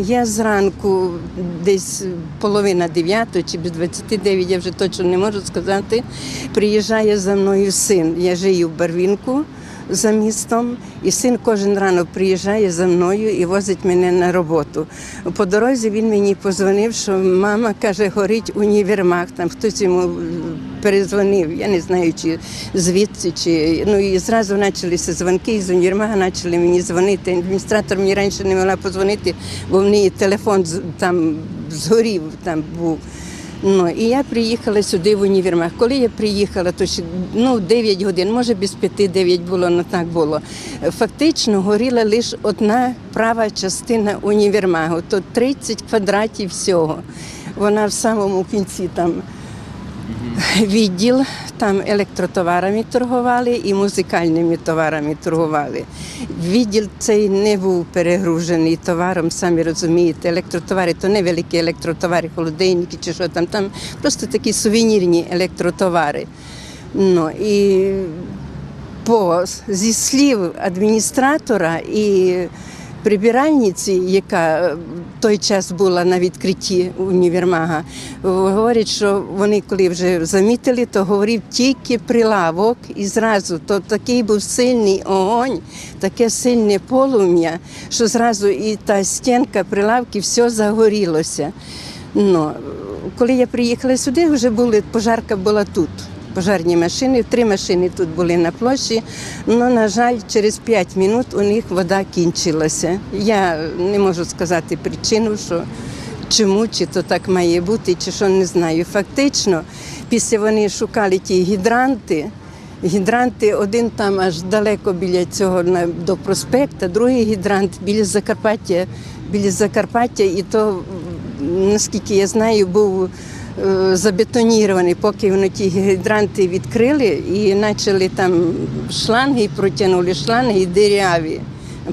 Я зранку, десь половина дев'ятої чи без 29, я вже точно не можу сказати. Приїжджає за мною син. Я жию в Барвінку за містом, і син кожен ранок приїжджає за мною і возить мене на роботу. По дорозі він мені позвонив, що мама каже, горить універмаг. Там хтось йому перезвонив. Я не знаю, чи звідси, чи ну і зразу почалися дзвонки з універмага, почали мені дзвонити. Адміністратор мені раніше не могла позвонити, бо в неї телефон там згорів, там був. Ну, і я приїхала сюди в універмаг. Коли я приїхала, то ще ну, 9 годин, може без 5-9 було, але так було. Фактично горіла лише одна права частина універмагу, то 30 квадратів всього. Вона в самому кінці там відділ, там електротоварами торгували і музикальними товарами торгували. Відділ цей не був перегружений товаром, самі розумієте. Електротовари то не великі електротовари, холодильники чи що там, там просто такі сувенірні електротовари. Ну, і по, зі слів адміністратора і прибиральниці, яка в той час була на відкритті універмага, говорять, що вони, коли вже замітили, то говорив тільки прилавок і зразу. То такий був сильний огонь, таке сильне полум'я, що зразу і та стінка прилавки все загорілося. Ну, коли я приїхала сюди, вже були, пожарка була тут. Пожарні машини, три машини тут були на площі. але, на жаль, через 5 минут у них вода кінчилася. Я не можу сказати причину, що чому, чи то так має бути, чи що не знаю. Фактично, після вони шукали ті гідранти. Гідранти один там аж далеко біля цього до проспекта, другий гідрант біля Закарпаття, біля Закарпаття, і то, наскільки я знаю, був забетонірований, поки вони ті гідранти відкрили і почали там шланги, протягнули шланги і диряві.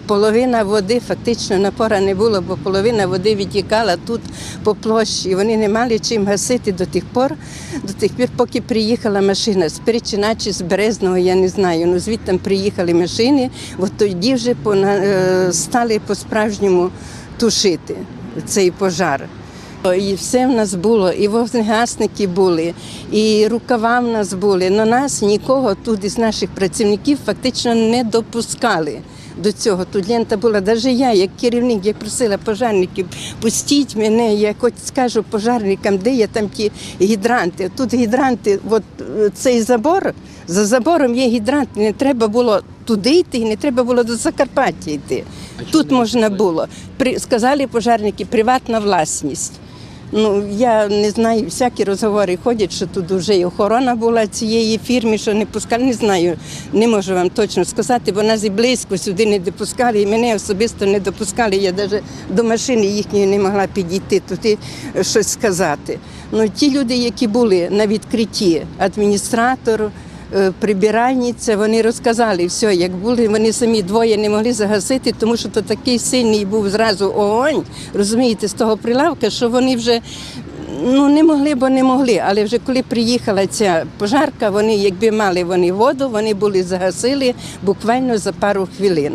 Половина води фактично напора не було, бо половина води відтікала тут по площі. Вони не мали чим гасити до тих пор, до тих пір, поки приїхала машина з Перечина чи з Березного, я не знаю. Ну звідти приїхали машини, от тоді вже е, стали по-справжньому тушити цей пожар. І все в нас було, і вогнегасники були, і рукава в нас були. Но нас нікого тут із наших працівників фактично не допускали. До цього тут лента була. Навіть я, як керівник, я просила пожарників, пустіть мене, я хоч скажу пожарникам, де є там ті гідранти. Тут гідранти, от е, цей забор, за забором є гідранти, не треба було туди йти, не треба було до Закарпаття йти. Тут можна було. При, сказали пожарники, приватна власність. Ну, я не знаю, всякі розговори ходять, що тут вже і охорона була цієї фірми, що не пускали. Не знаю, не можу вам точно сказати, бо нас і близько сюди не допускали, і мене особисто не допускали. Я навіть до машини їхньої не могла підійти туди щось сказати. Ну, ті люди, які були на відкритті, адміністратор, е, Е, прибиральниця, вони розказали все, як були. Вони самі двоє не могли загасити, тому що то такий сильний був зразу огонь, розумієте, з того прилавка, що вони вже. Ну, не могли, бо не могли. Але вже коли приїхала ця пожарка, вони, якби мали вони воду, вони були загасили буквально за пару хвилин.